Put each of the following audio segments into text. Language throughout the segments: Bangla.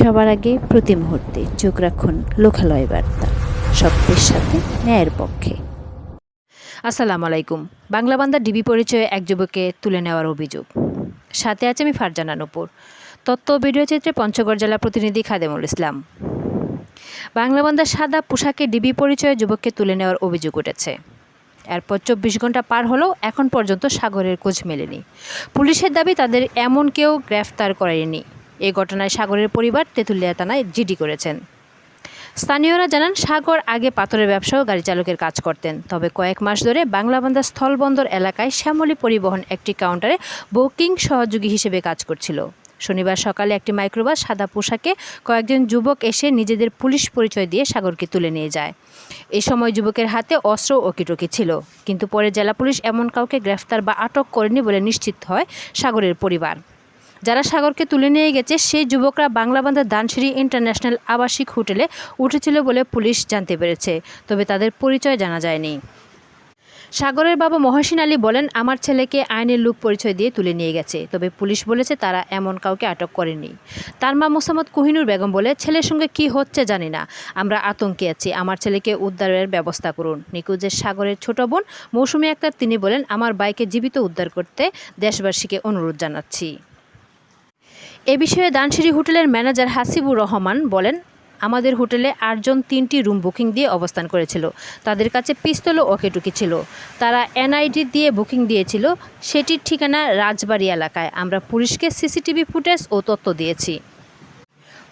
সবার আগে প্রতি মুহূর্তে চোখ রাখুন লোকালয় বার্তা। সত্যের সাথে ন্যায়ের পক্ষে। আসসালামু আলাইকুম। বাংলা বান্দা ডিবি পরিচয়ে এক যুবককে তুলে নেওয়ার অভিযোগ। সাথে আছে আমি ফারজানা নুপুর। ও ভিডিও চিত্রে পঞ্চগড় জেলা প্রতিনিধি খাদেমুল ইসলাম। বাংলা বান্দার সাদা পোশাকে ডিবি পরিচয়ে যুবককে তুলে নেওয়ার অভিযোগ উঠেছে। এরপর চব্বিশ ঘণ্টা পার হলেও এখন পর্যন্ত সাগরের খোঁজ মেলেনি। পুলিশের দাবি তাদের এমন কেউ গ্রেফতার করেনি। এই ঘটনায় সাগরের পরিবার তেঁতুলিয়া থানায় জিডি করেছেন। স্থানীয়রা জানান, সাগর আগে পাথরের ব্যবসাও গাড়ি চালকের কাজ করতেন, তবে কয়েক মাস ধরে বাংলাবান্ধা স্থলবন্দর এলাকায় শ্যামলী পরিবহন একটি কাউন্টারে বুকিং সহযোগী হিসেবে কাজ করছিল। শনিবার সকালে একটি মাইক্রোবাস সাদা পোশাকে কয়েকজন যুবক এসে নিজেদের পুলিশ পরিচয় দিয়ে সাগরকে তুলে নিয়ে যায়। এ সময় যুবকের হাতে অস্ত্র ও কিটকি ছিল, কিন্তু পরে জেলা পুলিশ এমন কাউকে গ্রেফতার বা আটক করেনি বলে নিশ্চিত হয় সাগরের পরিবার। যারা সাগরকে তুলে নিয়ে গেছে, সেই যুবকরা বাংলাবান্ধার দানসিঁড়ি ইন্টারন্যাশনাল আবাসিক হোটেলে উঠেছিল বলে পুলিশ জানতে পেরেছে, তবে তাদের পরিচয় জানা যায়নি। সাগরের বাবা মহসিন আলী বলেন, আমার ছেলেকে আইনের লোক পরিচয় দিয়ে তুলে নিয়ে গেছে, তবে পুলিশ বলেছে তারা এমন কাউকে আটক করেনি। তার মা মোসাম্মদ কোহিনুর বেগম বলে, ছেলের সঙ্গে কি হচ্ছে জানি না, আমরা আতঙ্কে আছি, আমার ছেলেকে উদ্ধারের ব্যবস্থা করুন। নিকুজের সাগরের ছোট বোন মৌসুমী আক্তার তিনি বলেন, আমার বাইকে জীবিত উদ্ধার করতে দেশবাসীকে অনুরোধ জানাচ্ছি। এ বিষয়ে দানসিঁড়ি হোটেলের ম্যানেজার হাসিবুর রহমান বলেন, আমাদের হোটেলে আটজন তিনটি রুম বুকিং দিয়ে অবস্থান করেছিল। তাদের কাছে পিস্তল ও অকেটুকি ছিল। তারা এনআইডি দিয়ে বুকিং দিয়েছিল। সেটির ঠিকানা রাজবাড়ি এলাকায়। আমরা পুলিশকে সিসিটিভি ফুটেজ ও তথ্য দিয়েছি।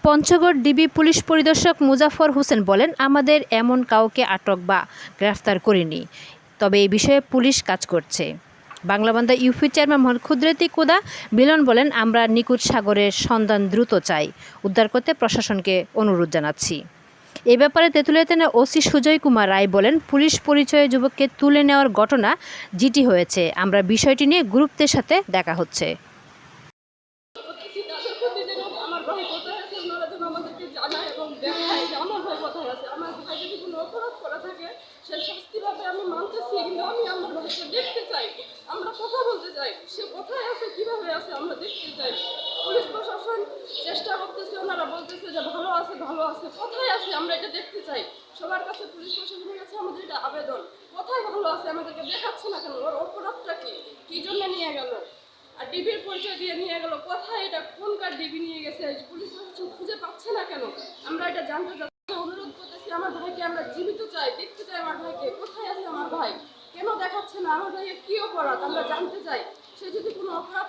পঞ্চগড় ডিবি পুলিশ পরিদর্শক মুজাফর হোসেন বলেন, আমাদের এমন কাউকে আটক বা গ্রেফতার করিনি। তবে এই বিষয়ে পুলিশ কাজ করছে। বাংলাবান্ধা ইউপি চেয়ারম্যান মোহাম্মদ ক্ষুদ্রেতি কোদা মিলন বলেন, আমরা নিকুট সাগরের সন্ধান দ্রুত চাই। উদ্ধার করতে প্রশাসনকে অনুরোধ জানাচ্ছি। এ ব্যাপারে তেঁতুলিয়া থানার ওসি সুজয় কুমার রায় বলেন, পুলিশ পরিচয়ে যুবককে তুলে নেওয়ার ঘটনা জিটি হয়েছে। আমরা বিষয়টি নিয়ে গুরুত্বের সাথে দেখা হচ্ছে। পাবে আমি মানতেছি, কিন্তু আমি আমার ভাইকে দেখতে চাই। আমরা কথা বলতে চাই। সে কোথায় আছে, কীভাবে আছে, আমরা দেখতে চাই। পুলিশ প্রশাসন চেষ্টা করতেছে, ওনারা বলতেছে যে ভালো আছে ভালো আছে। কোথায় আছে, আমরা এটা দেখতে চাই। সবার কাছে পুলিশ প্রশাসনের কাছে আমাদের এটা আবেদন। কোথায় ভালো আছে, আমাদেরকে দেখাচ্ছে না কেন? ওর অপরাধটা কি? কি জন্য নিয়ে গেল? আর ডিবির পরিচয় দিয়ে নিয়ে গেল? কোথায় এটা? কোন কার ডিবি নিয়ে গেছে? পুলিশ প্রশাসন খুঁজে পাচ্ছে না কেন? আমরা এটা জানতে চাচ্ছি অনুরোধ করতেছি আমার ভাইকে আমরা জীবিত চাই দেখতে চাই আমার ভাইকে কোথায় আছে আমার ভাই কেন না ভাইয়ের কি অপরাধ? আমরা জানতে চাই। সে যদি কোনো অপরাধ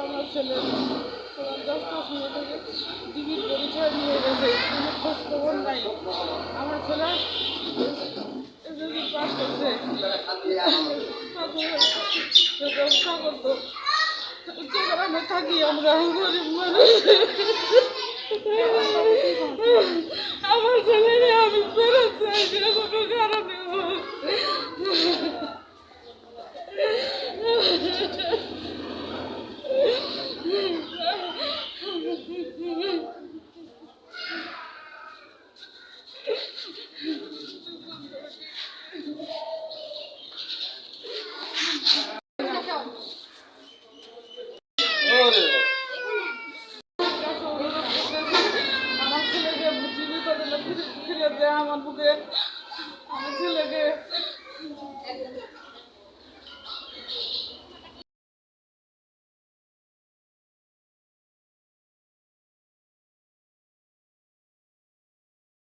আমার ছেলে থেকে পরিচয় নিয়ে গেছে আমার ব্যবসা করতো গ্রামে থাকি আমরা গরিব মানুষ আমার ছেলে আমি ফেরত চাই যে কোনো কারণে হোক আমার ছেলেকে জীবিত দিলে ফিরে ফিরে দেয় আমার বুকে আমার